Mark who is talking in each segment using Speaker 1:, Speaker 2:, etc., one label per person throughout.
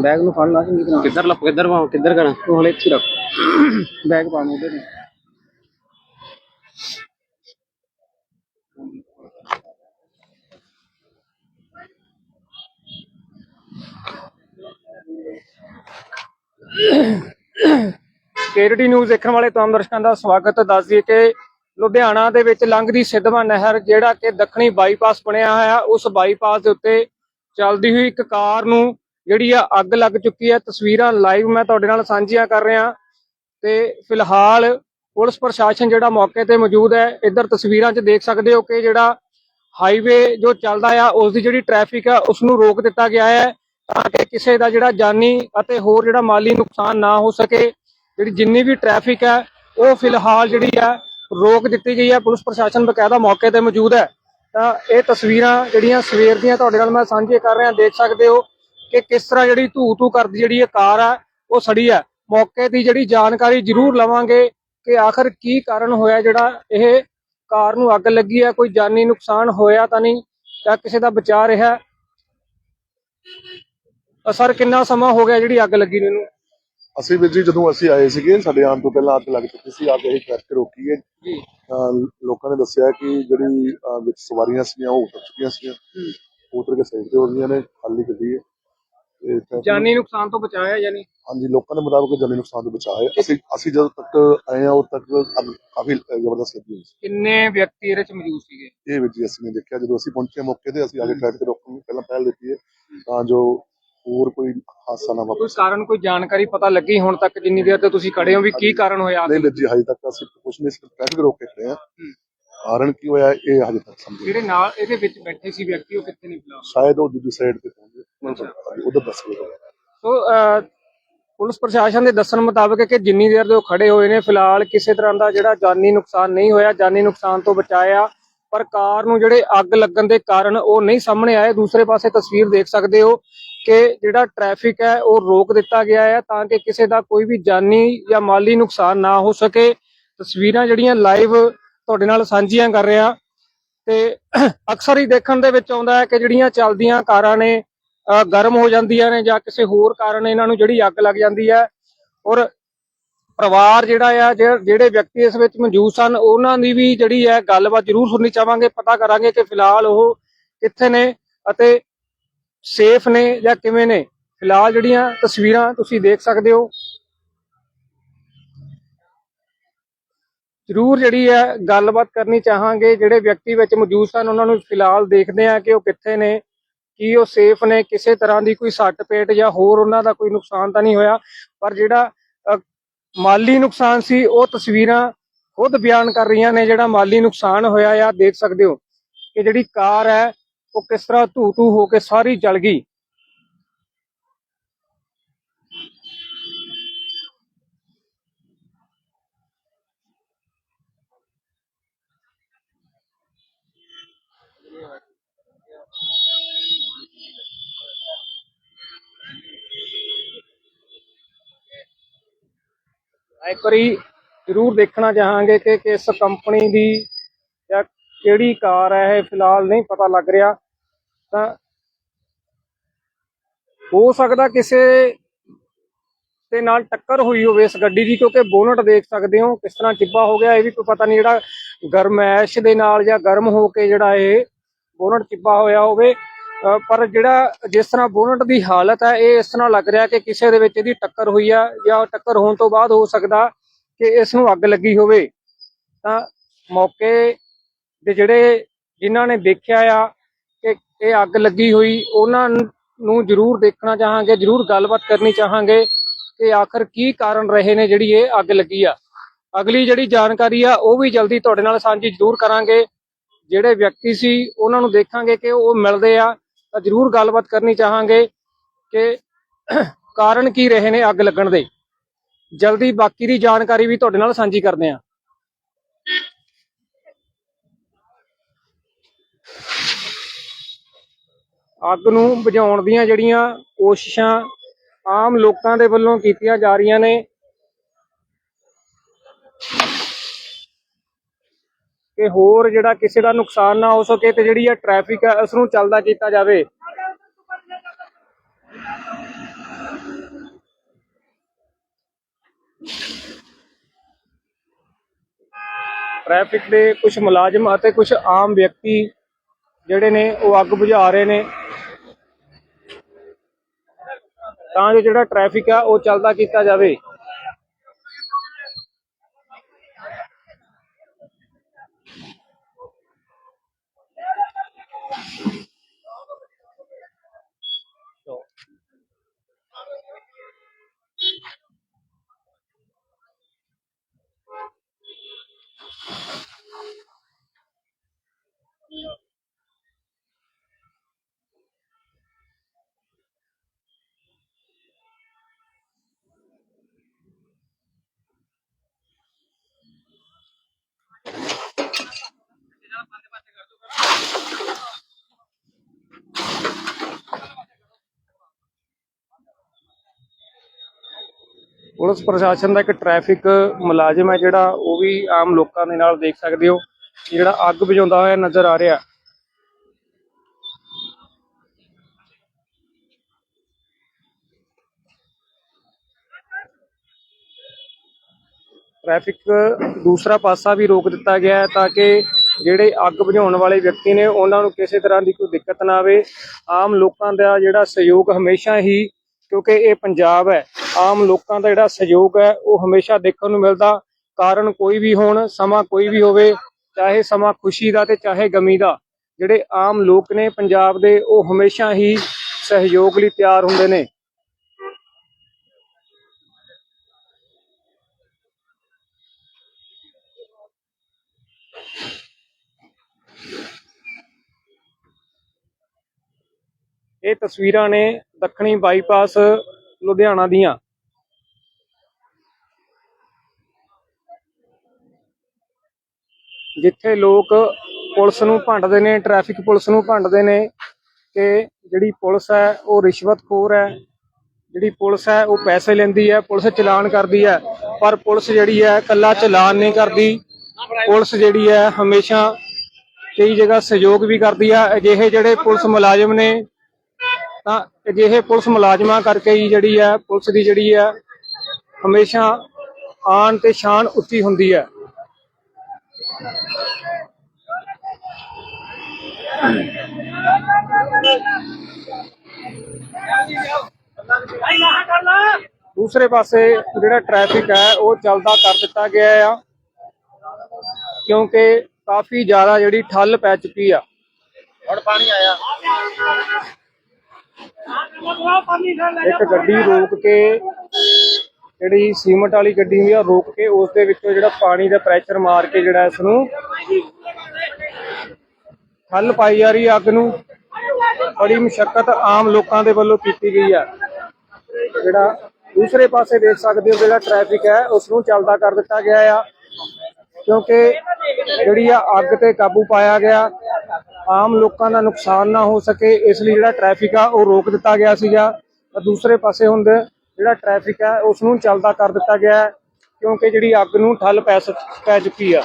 Speaker 1: Bag ਨੂੰ ਫੜ ਲਾ ਚੰਗੀ ਤਰ੍ਹਾਂ।
Speaker 2: ਕਿੱਧਰ ਲੱਪ ਕਿੱਧਰ ਪਾਵਾਂ ਕਿੱਧਰ ਕਰਾਂ
Speaker 1: ਤੂੰ ਹਲੇ ਇੱਥੇ ਹੀ ਰੱਖ। ਬੈਗ ਪਾ ਨੂੰ ਉਹਦੇ ਨੇ ਕੇਰਟੀ ਨਿਊਜ਼ ਦੇਖਣ ਵਾਲੇ ਤਮਾਮ ਦਰਸ਼ਕਾਂ ਦਾ ਸਵਾਗਤ। ਦੱਸ ਦਈਏ ਕਿ ਲੁਧਿਆਣਾ ਦੇ ਵਿੱਚ ਲੰਘਦੀ ਸਿੱਧਵਾਂ ਨਹਿਰ ਜਿਹੜਾ ਕਿ ਦੱਖਣੀ ਬਾਈਪਾਸ ਬਣਿਆ ਹੋਇਆ ਉਸ ਬਾਈਪਾਸ ਦੇ ਉੱਤੇ ਚੱਲਦੀ ਹੋਈ ਇੱਕ ਕਾਰ ਨੂੰ ਜਿਹੜੀ ਆ ਅੱਗ ਲੱਗ ਚੁੱਕੀ ਹੈ ਤਸਵੀਰਾਂ ਲਾਈਵ ਮੈਂ ਤੁਹਾਡੇ ਨਾਲ ਸਾਂਝੀਆਂ ਕਰ ਰਿਹਾ। ਤੇ ਫਿਲਹਾਲ ਪੁਲਿਸ ਪ੍ਰਸ਼ਾਸਨ ਜਿਹੜਾ ਮੌਕੇ ਤੇ ਮੌਜੂਦ ਹੈ, ਇੱਧਰ ਤਸਵੀਰਾਂ 'ਚ ਦੇਖ ਸਕਦੇ ਹੋ ਕਿ ਜਿਹੜਾ ਹਾਈਵੇ ਜੋ ਚੱਲਦਾ ਆ ਉਸ ਦੀ ਜਿਹੜੀ ਟ੍ਰੈਫਿਕ ਆ ਉਸ ਨੂੰ ਰੋਕ ਦਿੱਤਾ ਗਿਆ ਹੈ ਤਾਂ ਕਿ ਕਿਸੇ ਦਾ ਜਿਹੜਾ ਜਾਨੀ ਅਤੇ ਹੋਰ ਜਿਹੜਾ ਮਾਲੀ ਨੁਕਸਾਨ ਨਾ ਹੋ ਸਕੇ। ਜਿਹੜੀ ਜਿੰਨੀ ਵੀ ਟ੍ਰੈਫਿਕ ਹੈ ਉਹ ਫਿਲਹਾਲ ਜਿਹੜੀ ਆ, ਰੋਕ ਦਿੱਤੀ ਗਈ ਹੈ ਪੁਲਿਸ ਪ੍ਰਸ਼ਾਸਨ ਬਕਾਇਦਾ ਮੌਕੇ ਤੇ ਮੌਜੂਦ ਹੈ। ਤਾਂ ਇਹ ਤਸਵੀਰਾਂ ਜਿਹੜੀਆਂ ਸਵੇਰ ਦੀਆਂ ਤੁਹਾਡੇ ਨਾਲ ਮੈਂ ਸਾਂਝੇ ਕਰ ਰਿਹਾ, ਦੇਖ ਸਕਦੇ ਹੋ ਕਿ ਕਿਸ ਤਰ੍ਹਾਂ ਜਿਹੜੀ ਧੂ ਧੂ ਕਰਦੀ ਜਿਹੜੀ ਇਹ ਕਾਰ ਹੈ ਉਹ ਸੜੀ ਹੈ ਮੌਕੇ ਦੀ ਜਿਹੜੀ ਜਾਣਕਾਰੀ ਜ਼ਰੂਰ ਲਵਾਂਗੇ ਕਿ ਆਖਰ ਕੀ ਕਾਰਨ ਹੋਇਆ ਜਿਹੜਾ ਇਹ ਕਾਰ ਨੂੰ ਅੱਗ ਲੱਗੀ ਹੈ ਕੋਈ ਜਾਨੀ ਨੁਕਸਾਨ ਹੋਇਆ ਤਾਂ ਨਹੀਂ ਜਾਂ ਕਿਸੇ ਦਾ ਬਚਾ ਰਿਹਾ। ਸਰ ਕਿੰਨਾ ਸਮਾਂ ਹੋ ਗਿਆ ਜਿਹੜੀ ਅੱਗ ਲੱਗੀ ਨੂੰ ਇਹਨੂੰ
Speaker 3: ਅਸੀਂ ਵੀਰ ਜੀ ਜਦੋਂ ਅਸੀਂ ਆਏ ਸੀਗੇ ਸਾਡੇ ਆਉਣ ਤੋਂ ਪਹਿਲਾਂ ਅੱਗ ਲੱਗ ਚੁੱਕੀ ਸੀ ਅੱਗ ਅਸੀਂ ਟ੍ਰੈਫਿਕ ਰੋਕੀ ਹੈ।
Speaker 1: ਜੀ।
Speaker 3: ਲੋਕਾਂ ਨੇ ਦੱਸਿਆ ਕਿ ਜਿਹੜੀ ਵਿੱਚ ਸਵਾਰੀਆਂ ਸੀਗੀਆਂ ਉਹ ਉਤਰ ਚੁੱਕੀਆਂ ਸੀਗੀਆਂ। ਉਤਰ ਕੇ ਸਾਈਡ ਤੇ ਹੋ ਗਈਆਂ ਨੇ ਖਾਲੀ ਗੱਡੀ ਹੈ।
Speaker 1: ਜਾਨੀ ਨੁਕਸਾਨ ਤੋਂ ਬਚਾਇਆ ਯਾਨੀ
Speaker 3: ਹਾਂਜੀ ਲੋਕਾਂ ਦੇ ਮੁਤਾਬਕ ਜਾਨੀ ਨੁਕਸਾਨ ਤੋਂ ਬਚਾਅ ਹੈ। ਅਸੀਂ ਅਸੀਂ ਜਦੋਂ ਤੱਕ ਆਏ ਆ ਉਦੋਂ ਤੱਕ ਅੱਗ ਕਾਫੀ ਜ਼ਬਰਦਸਤ ਲੱਗੀ ਹੋਈ
Speaker 1: ਕਿੰਨੇ ਵਿਅਕਤੀ ਇਹਦੇ ਚ ਮੌਜੂਦ ਸੀਗੇ?
Speaker 3: ਸੀ ਇਹ ਵੀਰ ਜੀ ਅਸੀਂ ਨੇ ਦੇਖਿਆ। ਜਦੋਂ ਅਸੀਂ ਪਹੁੰਚੇ ਮੌਕੇ ਤੇ ਅਸੀਂ ਆ ਕੇ ਟ੍ਰੈਫਿਕ ਰੋਕਣ ਨੂੰ ਪਹਿਲਾਂ ਪਹਿਲ ਦਿੱਤੀ ਹੈ। ਤਾਂ ਜੋ ਹੋਰ ਕੋਈ ਹਾਦਸਾ ਨਾ
Speaker 1: ਕੋਈ
Speaker 3: ਵਾਪਰੇ
Speaker 1: ਕਾਰਨ ਕੋਈ ਜਾਣਕਾਰੀ ਪਤਾ ਲੱਗੀ ਹੁਣ ਤੱਕ ਜਿੰਨੀ ਦੇਰ ਤੇ ਤੁਸੀਂ ਖੜੇ ਹੋ ਵੀ ਕੀ ਕਾਰਨ ਹੋਇਆ?
Speaker 3: ਨਹੀਂ ਵੀਰ ਜੀ ਹਜੇ ਤੱਕ ਅਸੀਂ ਕੁਝ ਨਹੀਂ ਟ੍ਰੈਫਿਕ ਰੋਕ ਕੇ ਖੜੇ ਆ ਕਾਰਨ ਕੀ ਹੋਇਆ ਇਹ ਹਜੇ ਤੱਕ ਸਮਝ
Speaker 1: ਜਿਹੜੇ ਨਾਲ ਇਹਦੇ ਵਿੱਚ ਬੈਠੇ ਸੀ ਵਿਅਕਤੀ ਉਹ ਕਿੱਥੇ ਫਿਲਹਾਲ
Speaker 3: ਸ਼ਾਇਦ ਉਹ ਦੂਜੀ ਸਾਈਡ ਤੇ ਪਹੁੰਚੇ। ਉਧਰ ਦੱਸ ਰਹੇ
Speaker 1: ਸੋ ਅਹ, ਪੁਲਿਸ ਪ੍ਰਸ਼ਾਸਨ ਦੇ ਦੱਸਣ ਮੁਤਾਬਕ ਕਿ ਜਿੰਨੀ ਦੇਰ ਦੇ ਉਹ ਖੜੇ ਹੋਏ ਨੇ ਫਿਲਹਾਲ ਕਿਸੇ ਤਰ੍ਹਾਂ ਦਾ ਜਿਹੜਾ ਜਾਨੀ ਨੁਕਸਾਨ ਨਹੀਂ ਹੋਇਆ ਜਾਨੀ ਨੁਕਸਾਨ ਤੋਂ ਬਚਾਇਆ ਪਰ ਕਾਰ ਨੂੰ ਜਿਹੜੇ ਅੱਗ ਲੱਗਣ ਦੇ ਕਾਰਨ ਉਹ ਨਹੀਂ ਸਾਹਮਣੇ ਆਏ। ਦੂਸਰੇ ਪਾਸੇ ਤਸਵੀਰ ਦੇਖ ਸਕਦੇ ਹੋ ਕਿ ਜਿਹੜਾ ਟ੍ਰੈਫਿਕ ਹੈ ਉਹ ਰੋਕ ਦਿੱਤਾ ਗਿਆ ਹੈ ਤਾਂ ਕਿ ਕਿਸੇ ਦਾ ਕੋਈ ਵੀ ਜਾਨੀ ਜਾਂ ਮਾਲੀ ਨੁਕਸਾਨ ਨਾ ਹੋ ਸਕੇ। ਤਸਵੀਰਾਂ ਜਿਹੜੀਆਂ ਲਾਈਵ ਤੁਹਾਡੇ ਨਾਲ ਸਾਂਝੀਆਂ ਕਰ ਰਿਹਾ ਤੇ ਅਕਸਰ ਹੀ ਦੇਖਣ ਦੇ ਵਿੱਚ ਆਉਂਦਾ ਹੈ ਕਿ ਜਿਹੜੀਆਂ ਚੱਲਦੀਆਂ ਕਾਰਾਂ ਨੇ ਗਰਮ ਹੋ ਜਾਂਦੀਆਂ ਨੇ ਜਾਂ ਕਿਸੇ ਹੋਰ ਕਾਰਨ ਇਹਨਾਂ ਨੂੰ ਜਿਹੜੀ ਅੱਗ ਲੱਗ ਜਾਂਦੀ ਹੈ। ਔਰ ਪਰਿਵਾਰ ਜਿਹੜਾ ਆ ਜਿਹੜੇ ਵਿਅਕਤੀ ਇਸ ਵਿੱਚ ਮੌਜੂਦ ਸਨ, ਉਹਨਾਂ ਦੀ ਵੀ ਜਿਹੜੀ ਹੈ ਗੱਲਬਾਤ ਜ਼ਰੂਰ ਸੁਣਨੀ ਚਾਹਾਂਗੇ। ਪਤਾ ਕਰਾਂਗੇ ਕਿ ਫਿਲਹਾਲ ਉਹ ਕਿੱਥੇ ਨੇ ਅਤੇ ਸੇਫ ਨੇ ਜਾਂ ਕਿਵੇਂ ਨੇ। ਫਿਲਹਾਲ ਜਿਹੜੀਆਂ ਤਸਵੀਰਾਂ ਤੁਸੀਂ ਦੇਖ ਸਕਦੇ ਹੋ। ਜ਼ਰੂਰ ਜਿਹੜੀ ਹੈ ਗੱਲਬਾਤ ਕਰਨੀ ਚਾਹਾਂਗੇ। ਜਿਹੜੇ ਵਿਅਕਤੀ ਵਿੱਚ ਮੌਜੂਦ ਸਨ, ਉਹਨਾਂ ਨੂੰ ਫਿਲਹਾਲ ਦੇਖਦੇ ਆ ਕਿ ਉਹ ਕਿੱਥੇ ਨੇ। ਕੀ ਉਹ ਸੇਫ ਨੇ, ਕਿਸੇ ਤਰ੍ਹਾਂ ਦੀ ਕੋਈ ਸੱਟ ਪੇਟ ਜਾਂ ਹੋਰ ਉਹਨਾਂ ਦਾ ਕੋਈ ਨੁਕਸਾਨ ਤਾਂ ਨਹੀਂ ਹੋਇਆ, ਪਰ ਜਿਹੜਾ ਮਾਲੀ ਨੁਕਸਾਨ ਸੀ, ਉਹ ਤਸਵੀਰਾਂ ਖੁਦ ਬਿਆਨ ਕਰ ਰਹੀਆਂ ਨੇ ਜਿਹੜਾ ਮਾਲੀ ਨੁਕਸਾਨ ਹੋਇਆ ਆ ਦੇਖ ਸਕਦੇ ਹੋ ਕਿ ਜਿਹੜੀ ਕਾਰ ਹੈ, ਉਹ ਕਿਸ ਤਰ੍ਹਾਂ ਧੂ ਧੂ ਹੋ ਕੇ ਸਾਰੀ ਜਲ ਗਈ। ਇੱਕ ਵਾਰੀ ਜ਼ਰੂਰ ਦੇਖਣਾ ਚਾਹਾਂਗੇ ਕਿ ਕਿਸ ਕੰਪਨੀ ਦੀ ਜਾਂ ਕਿਹੜੀ ਕਾਰ ਹੈ ਇਹ, ਫਿਲਹਾਲ ਨਹੀਂ ਪਤਾ ਲੱਗ ਰਿਹਾ। ਤਾਂ ਹੋ ਸਕਦਾ ਕਿਸੇ ਦੇ ਨਾਲ ਟੱਕਰ ਹੋਈ ਹੋਵੇ ਇਸ ਗੱਡੀ ਦੀ, ਕਿਉਂਕਿ ਬੋਨਟ ਦੇਖ ਸਕਦੇ ਹੋ, ਕਿਸ ਤਰ੍ਹਾਂ ਚਿੱਬਾ ਹੋ ਗਿਆ, ਇਹ ਵੀ ਕੋਈ ਪਤਾ ਨਹੀਂ ਜਿਹੜਾ ਗਰਮੈਸ਼ ਦੇ ਨਾਲ ਜਾਂ ਗਰਮ ਹੋ ਕੇ ਜਿਹੜਾ ਇਹ ਬੋਨਟ ਚਿੱਬਾ ਹੋਇਆ ਹੋਵੇ। ਪਰ ਜਿਹੜਾ ਜਿਸ ਤਰ੍ਹਾਂ ਬੋਨਟ ਦੀ ਹਾਲਤ ਹੈ, ਇਹ ਇਸ ਤਰ੍ਹਾਂ ਲੱਗ ਰਿਹਾ ਕਿ ਕਿਸੇ ਦੇ ਵਿੱਚ ਇਹਦੀ ਟੱਕਰ ਹੋਈ ਆ ਜਾਂ ਟੱਕਰ ਹੋਣ ਤੋਂ ਬਾਅਦ ਹੋ ਸਕਦਾ ਕਿ ਇਸ ਨੂੰ ਅੱਗ ਲੱਗੀ ਹੋਵੇ। ਤਾਂ ਮੌਕੇ ਦੇ ਜਿਹੜੇ ਜਿਨ੍ਹਾਂ ਨੇ ਦੇਖਿਆ ਆ ਕਿ ਇਹ ਅੱਗ ਲੱਗੀ ਹੋਈ, ਉਹਨਾਂ ਨੂੰ ਜ਼ਰੂਰ ਦੇਖਣਾ ਚਾਹਾਂਗੇ, ਜ਼ਰੂਰ ਗੱਲਬਾਤ ਕਰਨੀ ਚਾਹਾਂਗੇ ਕਿ ਆਖਰ ਕੀ ਕਾਰਨ ਰਹੇ ਨੇ ਜਿਹੜੀ ਇਹ ਅੱਗ ਲੱਗੀ ਆ। ਅਗਲੀ ਜਿਹੜੀ ਜਾਣਕਾਰੀ ਆ, ਉਹ ਵੀ ਜਲਦੀ ਤੁਹਾਡੇ ਨਾਲ ਸਾਂਝੀ ਜ਼ਰੂਰ ਕਰਾਂਗੇ। ਜਿਹੜੇ ਵਿਅਕਤੀ ਸੀ, ਉਹਨਾਂ ਨੂੰ ਦੇਖਾਂਗੇ ਕਿ ਉਹ ਮਿਲਦੇ ਆ ਤਾਂ ਜ਼ਰੂਰ ਗੱਲਬਾਤ ਕਰਨੀ ਚਾਹਾਂਗੇ ਕਿ ਕਾਰਨ ਕੀ ਰਹੇ ਨੇ ਅੱਗ ਲੱਗਣ ਦੇ। ਜਲਦੀ ਬਾਕੀ ਦੀ ਜਾਣਕਾਰੀ ਵੀ ਤੁਹਾਡੇ ਨਾਲ ਸਾਂਝੀ ਕਰਦੇ ਹਾਂ। ਅੱਗ ਨੂੰ ਬੁਝਾਉਣ ਦੀਆਂ ਜਿਹੜੀਆਂ ਕੋਸ਼ਿਸ਼ਾਂ ਆਮ ਲੋਕਾਂ ਦੇ ਵੱਲੋਂ ਕੀਤੀਆਂ ਜਾ ਰਹੀਆਂ ਨੇ ਕਿ ਹੋਰ ਜਿਹੜਾ ਕਿਸੇ ਦਾ ਨੁਕਸਾਨ ਨਾ ਹੋ ਸਕੇ ਤੇ ਜਿਹੜੀ ਇਹ ਟ੍ਰੈਫਿਕ ਹੈ ਉਸ ਨੂੰ ਚੱਲਦਾ ਕੀਤਾ ਜਾਵੇ। ਟ੍ਰੈਫਿਕ ਦੇ ਕੁਝ ਮੁਲਾਜ਼ਮ ਅਤੇ ਕੁਝ ਆਮ ਵਿਅਕਤੀ ਜਿਹੜੇ ਨੇ, ਉਹ ਅੱਗ ਬੁਝਾ ਰਹੇ ਨੇ। ਤਾਂ ਜੋ ਜਿਹੜਾ ਟ੍ਰੈਫਿਕ ਆ, ਉਹ ਚੱਲਦਾ ਕੀਤਾ ਜਾਵੇ। ਪੁਲਿਸ ਪ੍ਰਸ਼ਾਸਨ ਦਾ ਇੱਕ ਟ੍ਰੈਫਿਕ ਮੁਲਾਜ਼ਮ ਹੈ ਜਿਹੜਾ ਉਹ ਵੀ ਆਮ ਲੋਕਾਂ ਦੇ ਨਾਲ ਦੇਖ ਸਕਦੇ ਹੋ, ਜਿਹੜਾ ਅੱਗ ਬੁਝਾਉਂਦਾ ਹੋਇਆ ਨਜ਼ਰ ਆ ਰਿਹਾ। ਟ੍ਰੈਫਿਕ ਦੂਸਰਾ ਪਾਸਾ ਵੀ ਰੋਕ ਦਿੱਤਾ ਗਿਆ ਹੈ ਤਾਂ ਕਿ ਜਿਹੜੇ ਅੱਗ ਬੁਝਾਉਣ ਵਾਲੇ ਵਿਅਕਤੀ ਨੇ ਉਹਨਾਂ ਨੂੰ ਕਿਸੇ ਤਰ੍ਹਾਂ ਦੀ ਕੋਈ ਦਿੱਕਤ ਨਾ ਆਵੇ। ਆਮ ਲੋਕਾਂ ਦਾ ਜਿਹੜਾ ਸਹਿਯੋਗ ਹਮੇਸ਼ਾ ਹੀ ਕਿਉਂਕਿ ਇਹ ਪੰਜਾਬ ਹੈ, ਆਮ ਲੋਕਾਂ ਦਾ ਜਿਹੜਾ ਸਹਿਯੋਗ ਹੈ, ਉਹ ਹਮੇਸ਼ਾ ਦੇਖਣ ਨੂੰ ਮਿਲਦਾ। ਕਾਰਨ ਕੋਈ ਵੀ ਹੋਣ, ਸਮਾਂ ਕੋਈ ਵੀ ਹੋਵੇ, ਚਾਹੇ ਸਮਾਂ ਖੁਸ਼ੀ ਦਾ ਤੇ ਚਾਹੇ ਗਮੀ ਦਾ, ਜਿਹੜੇ ਆਮ ਲੋਕ ਨੇ ਪੰਜਾਬ ਦੇ, ਉਹ ਹਮੇਸ਼ਾ ਹੀ ਸਹਿਯੋਗ ਲਈ ਤਿਆਰ ਹੁੰਦੇ ਨੇ। ਇਹ ਤਸਵੀਰਾਂ ਨੇ ਦੱਖਣੀ ਬਾਈਪਾਸ ਲੁਧਿਆਣਾ ਦੀਆਂ। ਜਿੱਥੇ ਲੋਕ ਪੁਲਿਸ ਨੂੰ ਭੰਡਦੇ ਨੇ, ਟ੍ਰੈਫਿਕ ਪੁਲਿਸ ਨੂੰ ਭੰਡਦੇ ਨੇ ਕਿ ਜਿਹੜੀ ਪੁਲਿਸ ਹੈ, ਉਹ ਰਿਸ਼ਵਤਖੋਰ ਹੈ। ਜਿਹੜੀ ਪੁਲਿਸ ਹੈ, ਉਹ ਪੈਸੇ ਲੈਂਦੀ ਹੈ, ਪੁਲਿਸ ਚਲਾਨ ਕਰਦੀ ਹੈ। ਪਰ ਪੁਲਿਸ ਜਿਹੜੀ ਹੈ ਕੱਲਾ ਚਲਾਨ ਨਹੀਂ ਕਰਦੀ। ਪੁਲਿਸ ਜਿਹੜੀ ਹੈ, ਹਮੇਸ਼ਾ ਕਈ ਜਗ੍ਹਾ ਸਹਿਯੋਗ ਵੀ ਕਰਦੀ ਹੈ ਅਜਿਹੇ ਜਿਹੜੇ ਪੁਲਿਸ ਮੁਲਾਜ਼ਮ ਨੇ, ਤਾਂ ਅਜਿਹੇ ਪੁਲਿਸ ਮੁਲਾਜ਼ਮਾਂ ਕਰਕੇ ਹੀ ਜਿਹੜੀ ਹੈ, ਪੁਲਿਸ ਦੀ ਜਿਹੜੀ ਹੈ, ਹਮੇਸ਼ਾ ਆਨ ਤੇ ਸ਼ਾਨ ਉੱਚੀ ਹੁੰਦੀ ਹੈ। ਦੂਸਰੇ ਪਾਸੇ ਜਿਹੜਾ ਟ੍ਰੈਫਿਕ ਹੈ, ਉਹ ਚਲਦਾ ਕਰ ਦਿੱਤਾ ਗਿਆ ਆ, ਕਿਉਂਕਿ ਕਾਫੀ ਜ਼ਿਆਦਾ ਜਿਹੜੀ ਠੱਲ ਪੈ ਚੁੱਕੀ ਆ।
Speaker 2: ਹੁਣ ਪਾਣੀ ਆਇਆ।
Speaker 1: ਇੱਕ ਗੱਡੀ ਰੋਕ ਕੇ ਜਿਹੜੀ ਸੀਮਟ ਵਾਲੀ ਗੱਡੀ ਹੁੰਦੀ ਆ ਰੋਕ ਕੇ ਉਸ ਦੇ ਵਿੱਚੋਂ ਜਿਹੜਾ ਪਾਣੀ ਦਾ ਪ੍ਰੈਸ਼ਰ ਮਾਰ ਕੇ ਜਿਹੜਾ ਇਸ ਨੂੰ ਠੱਲ ਪਾਈ ਜਾ ਰਹੀ ਅੱਗ ਨੂੰ। ਬੜੀ ਮੁਸ਼ਕਲ ਆਮ ਲੋਕਾਂ ਦੇ ਵੱਲੋਂ ਕੀਤੀ ਗਈ ਆ। ਜਿਹੜਾ ਦੂਸਰੇ ਪਾਸੇ ਦੇਖ ਸਕਦੇ ਹੋ ਜਿਹੜਾ ਟ੍ਰੈਫਿਕ ਹੈ ਉਸ ਨੂੰ ਚੱਲਦਾ ਕਰ ਦਿੱਤਾ ਗਿਆ ਆ। ਕਿਉਂਕਿ ਜਿਹੜੀ ਆ ਅੱਗ ਤੇ ਕਾਬੂ ਪਾਇਆ ਗਿਆ। ਆਮ ਲੋਕਾਂ ਦਾ ਨੁਕਸਾਨ ਨਾ ਹੋ ਸਕੇ, ਇਸ ਲਈ ਜਿਹੜਾ ਟ੍ਰੈਫਿਕ ਆ, ਉਹ ਰੋਕ ਦਿੱਤਾ ਗਿਆ ਸੀਗਾ। ਦੂਸਰੇ ਪਾਸੇ ਹੁੰਦੇ ਜਿਹੜਾ ਟ੍ਰੈਫਿਕ ਹੈ ਉਸ ਨੂੰ ਚੱਲਦਾ ਕਰ ਦਿੱਤਾ ਗਿਆ ਹੈ, ਕਿਉਂਕਿ ਜਿਹੜੀ ਅੱਗ ਨੂੰ ਠੱਲ ਪੈ ਪੈ ਚੁੱਕੀ ਆ।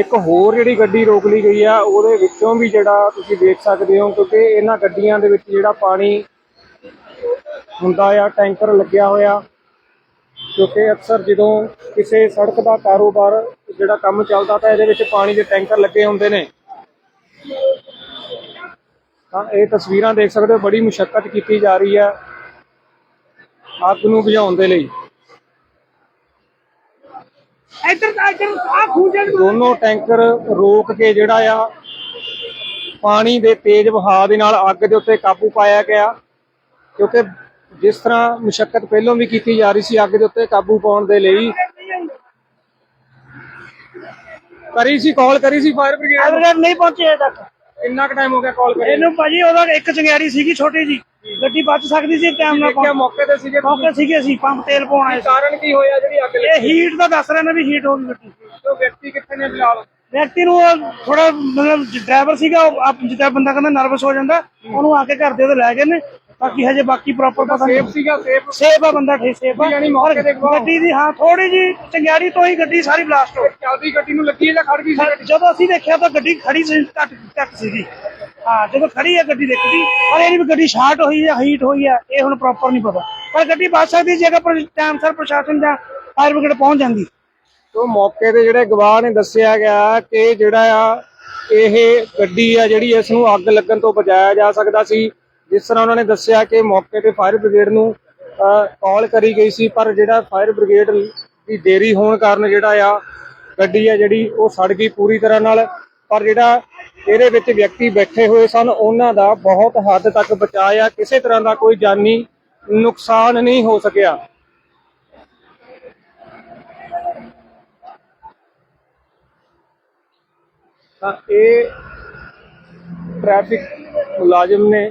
Speaker 1: ਇੱਕ ਹੋਰ ਜਿਹੜੀ ਗੱਡੀ ਰੋਕ ਲਈ ਗਈ ਆ, ਉਹਦੇ ਵਿੱਚੋਂ ਵੀ ਜਿਹੜਾ ਤੁਸੀਂ ਦੇਖ ਸਕਦੇ ਹੋ, ਕਿਉਂਕਿ ਇਹਨਾਂ ਗੱਡੀਆਂ ਦੇ ਵਿੱਚ ਜਿਹੜਾ ਪਾਣੀ ਹੁੰਦਾ ਆ, ਟੈਂਕਰ ਲੱਗਿਆ ਹੋਇਆ। ਕਿਉਂਕਿ ਅਕਸਰ ਜਦੋਂ ਕਿਸੇ ਸੜਕ ਦਾ ਕਾਰੋਬਾਰ ਜਿਹੜਾ ਕੰਮ ਚੱਲਦਾ ਤਾਂ ਇਹਦੇ ਵਿੱਚ ਪਾਣੀ ਦੇ ਟੈਂਕਰ ਲੱਗੇ ਹੁੰਦੇ ਨੇ। ਤਾਂ ਇਹ ਤਸਵੀਰਾਂ ਦੇਖ ਸਕਦੇ ਹੋ, ਬੜੀ ਮੁਸ਼ਕਲ ਕੀਤੀ ਜਾ ਰਹੀ ਹੈ ਅੱਗ ਨੂੰ ਬੁਝਾਉਣ ਦੇ ਲਈ।
Speaker 4: ਇੱਧਰ ਇੱਧਰ ਆ ਖੂਜਣ
Speaker 1: ਦੋਨੋਂ ਟੈਂਕਰ ਰੋਕ ਕੇ ਜਿਹੜਾ ਆ ਪਾਣੀ ਦੇ ਤੇਜ਼ ਵਹਾਅ ਦੇ ਨਾਲ ਅੱਗ ਦੇ ਉੱਤੇ ਕਾਬੂ ਪਾਇਆ ਗਿਆ। ਕਿਉਂਕਿ ਜਿਸ ਤਰ੍ਹਾਂ ਮੁਸ਼ਕਲ ਪਹਿਲਾਂ ਵੀ ਕੀਤੀ ਜਾ ਰਹੀ ਸੀ ਅੱਗ ਦੇ ਉੱਤੇ ਕਾਬੂ ਪਾਉਣ ਦੇ ਲਈ। ਕਰੀ ਸੀ ਕਾਲ ਕਰੀ ਸੀ ਫਾਇਰ ਬ੍ਰਿਗੇਡ?
Speaker 4: ਨਹੀਂ ਪਹੁੰਚੇ ਅਜੇ ਤੱਕ।
Speaker 1: ਕਿੰਨਾ ਕੁ ਟਾਈਮ ਹੋ ਗਿਆ ਕਾਲ ਕਰੀ?
Speaker 4: ਇਹਨੂੰ ਭਾਜੀ ਉਹਦਾ ਇੱਕ ਚੰਗਿਆੜੀ ਸੀਗੀ ਛੋਟੀ ਜੀ ਗੱਡੀ ਬਚ ਸਕਦੀ ਸੀ ਟਾਈਮ ਨਾਲ
Speaker 1: ਦੇਖਿਆ ਮੌਕੇ ਤੇ ਸੀਗੇ?
Speaker 4: ਮੌਕੇ ਸੀਗੇ ਅਸੀਂ ਪੰਪ ਤੇਲ ਪਾਉਣ ਆਏ ਸੀ।
Speaker 1: ਕਾਰਨ ਕੀ ਹੋਇਆ ਜਿਹੜੀ ਅੱਗ
Speaker 4: ਇਹ
Speaker 1: ਲੱਗੀ
Speaker 4: ਹੀਟ ਦਾ ਦੱਸ ਰਹੇ ਨੇ ਵੀ ਹੀਟ ਹੋ ਗਈ ਗੱਡੀ।
Speaker 1: ਉਹ ਵਿਅਕਤੀ ਕਿੱਥੇ ਨੇ ਫਿਲਹਾਲ?
Speaker 4: ਵਿਅਕਤੀ ਨੂੰ ਥੋੜਾ ਮਤਲਬ ਡਰਾਈਵਰ ਸੀਗਾ ਉਹ ਆਪ ਜਿੱਦਾਂ ਬੰਦਾ ਕਹਿੰਦਾ ਨਰਵਸ ਹੋ ਜਾਂਦਾ ਉਹਨੂੰ ਆ ਕੇ ਘਰ ਦੇ ਉਹਦੇ ਲੈ ਗਏ ਨੇ ਬਾਕੀ ਹਜੇ ਬਾਕੀ ਪ੍ਰੋਪਰ ਪਤਾ
Speaker 1: ਸੇਫ
Speaker 4: ਨਹੀਂ।
Speaker 1: ਸੀਗਾ ਸੇਫ
Speaker 4: ਸੇਫ ਆ ਬੰਦਾ ਠੀਕ ਸੇਫ ਆ।
Speaker 1: ਯਾਨੀ ਮੌਕੇ
Speaker 4: ਔਰ
Speaker 1: ਤੇ ਗਵਾਹ।
Speaker 4: ਗੱਡੀ ਦੀ ਹਾਂ ਥੋੜੀ ਜੀ ਚੰਗਿਆੜੀ ਤੋਂ ਹੀ ਗੱਡੀ ਸਾਰੀ ਬਲਾਸਟ ਹੋ ਗਈ।
Speaker 1: ਚੱਲਦੀ ਗੱਡੀ ਨੂੰ ਲੱਗੀ ਹੈ ਜਾਂ ਖੜ ਗਈ ਸੀ ਗੱਡੀ?
Speaker 4: ਜਦੋਂ ਅਸੀਂ ਦੇਖਿਆ ਤਾਂ ਗੱਡੀ ਖੜੀ ਸੀ ਘੱਟ ਘੱਟ ਸੀਗੀ। ਹਾਂ ਜਦੋਂ ਖੜੀ ਹੈ ਗੱਡੀ ਦੇਖਦੀ ਪਰ ਇਹ ਵੀ ਗੱਡੀ ਸ਼ਾਰਟ ਹੋਈ ਹੈ ਹੀਟ ਹੋਈ ਹੈ, ਇਹ ਹੁਣ ਪ੍ਰੋਪਰ ਨਹੀਂ ਪਤਾ। ਪਰ ਗੱਡੀ ਬਚ ਸਕਦੀ ਜੇਕਰ ਟਾਈਮ ਸਰ ਪ੍ਰਸ਼ਾਸਨ ਜਾਂ ਫਾਇਰ ਬ੍ਰਿਗੇਡ ਪਹੁੰਚ ਜਾਂਦੀ।
Speaker 1: ਤੋਂ ਮੌਕੇ ਤੇ ਜਿਹੜੇ ਗਵਾਹ ਨੇ ਦੱਸਿਆ ਗਿਆ ਕਿ ਜਿਹੜਾ ਆ, ਇਹ ਗੱਡੀ ਆ ਜਿਹੜੀ ਇਸ ਨੂੰ ਅੱਗ ਲੱਗਣ ਤੋਂ ਬਚਾਇਆ ਜਾ ਸਕਦਾ ਸੀ। ਜਿਸ ਤਰ੍ਹਾਂ ਉਹਨਾਂ ਨੇ ਦੱਸਿਆ ਕਿ ਮੌਕੇ ਤੇ ਫਾਇਰ ਬ੍ਰਿਗੇਡ ਨੂੰ ਕਾਲ ਕਰੀ ਗਈ ਸੀ, ਪਰ ਜਿਹੜਾ ਫਾਇਰ ਬ੍ਰਿਗੇਡ ਦੀ ਦੇਰੀ ਹੋਣ ਕਾਰਨ ਜਿਹੜਾ ਆ, ਗੱਡੀ ਆ ਜਿਹੜੀ ਉਹ ਸੜ ਗਈ ਪੂਰੀ ਤਰ੍ਹਾਂ ਨਾਲ। ਪਰ ਜਿਹੜਾ ਇਹਦੇ ਵਿੱਚ ਵਿਅਕਤੀ ਬੈਠੇ ਹੋਏ ਸਨ, ਉਹਨਾਂ ਦਾ ਬਹੁਤ ਹੱਦ ਤੱਕ ਬਚਾਅ ਆ। ਕਿਸੇ ਤਰ੍ਹਾਂ ਦਾ ਕੋਈ ਜਾਨੀ ਨੁਕਸਾਨ ਨਹੀਂ ਹੋ ਸਕਿਆ। ਤਾਂ ਇਹ ਟ੍ਰੈਫਿਕ ਮੁਲਾਜ਼ਮ ਨੇ,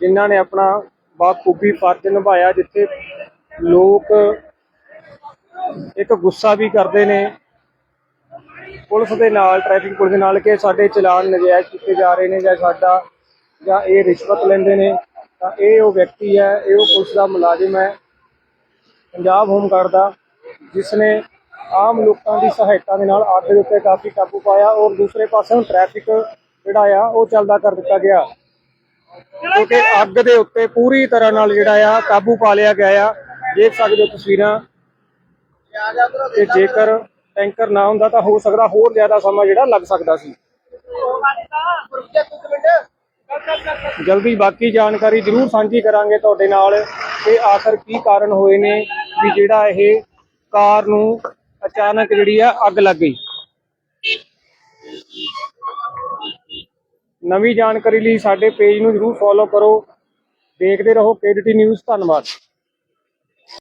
Speaker 1: ਜਿਨ੍ਹਾਂ ਨੇ ਆਪਣਾ ਬਾਖੂਬੀ ਫਰਜ਼ ਨਿਭਾਇਆ, ਜਿੱਥੇ ਲੋਕ ਇੱਕ ਗੁੱਸਾ ਵੀ ਕਰਦੇ ਨੇ। ਪੁਲਿਸ ਦੇ ਨਾਲ ਟ੍ਰੈਫਿਕ ਪੁਲਿਸ ਦੇ ਨਾਲ ਕਿ ਸਾਡੇ ਚਲਾਨ ਨਜਾਇਜ਼ ਕੀਤੇ ਜਾ ਰਹੇ ਨੇ ਜਾਂ ਸਾਡਾ ਜਾਂ ਇਹ ਰਿਸ਼ਵਤ ਲੈਂਦੇ ਨੇ, ਤਾਂ ਇਹ ਉਹ ਵਿਅਕਤੀ ਹੈ, ਇਹ ਉਹ ਪੁਲਿਸ ਦਾ ਮੁਲਾਜ਼ਮ ਹੈ, ਪੰਜਾਬ ਹੋਮ ਗਾਰਡ ਦਾ ਜਿਸ ਨੇ ਆਮ ਲੋਕਾਂ ਦੀ ਸਹਾਇਤਾ ਦੇ ਨਾਲ ਅੱਗ ਦੇ ਉੱਤੇ ਕਾਫੀ ਕਾਬੂ ਪਾਇਆ ਔਰ ਦੂਸਰੇ ਪਾਸੇ ਟ੍ਰੈਫਿਕ ਜਿਹੜਾ ਆ, ਉਹ ਚੱਲਦਾ ਕਰ ਦਿੱਤਾ ਗਿਆ। ਕਿਉਂਕਿ ਅੱਗ ਦੇ ਉੱਤੇ ਪੂਰੀ ਤਰ੍ਹਾਂ ਨਾਲ ਜਿਹੜਾ ਆ, ਕਾਬੂ ਪਾ ਲਿਆ ਗਿਆ ਆ। ਦੇਖ ਸਕਦੇ ਹੋ ਤਸਵੀਰਾਂ। ਤੇ ਜੇਕਰ ਟੈਂਕਰ ਨਾ ਹੁੰਦਾ ਤਾਂ ਹੋ ਸਕਦਾ ਹੋਰ ਜ਼ਿਆਦਾ ਸਮਾਂ ਜਿਹੜਾ ਲੱਗ ਸਕਦਾ ਸੀ। ਜਲਦੀ ਬਾਕੀ ਜਾਣਕਾਰੀ ਜ਼ਰੂਰ ਸਾਂਝੀ ਕਰਾਂਗੇ ਤੁਹਾਡੇ ਨਾਲ ਕਿ ਆਖਰ ਕੀ ਕਾਰਨ ਹੋਏ ਨੇ ਵੀ ਜਿਹੜਾ ਇਹ ਕਾਰ ਨੂੰ ਅਚਾਨਕ ਜਿਹੜੀ ਆ ਅੱਗ ਲੱਗ ਗਈ। ਨਵੀਂ ਜਾਣਕਾਰੀ ਲਈ ਸਾਡੇ ਪੇਜ ਨੂੰ ਜ਼ਰੂਰ ਫੋਲੋ ਕਰੋ। ਦੇਖਦੇ ਰਹੋ ਕੇਡੀਟੀ ਨਿਊਜ਼ ਧੰਨਵਾਦ।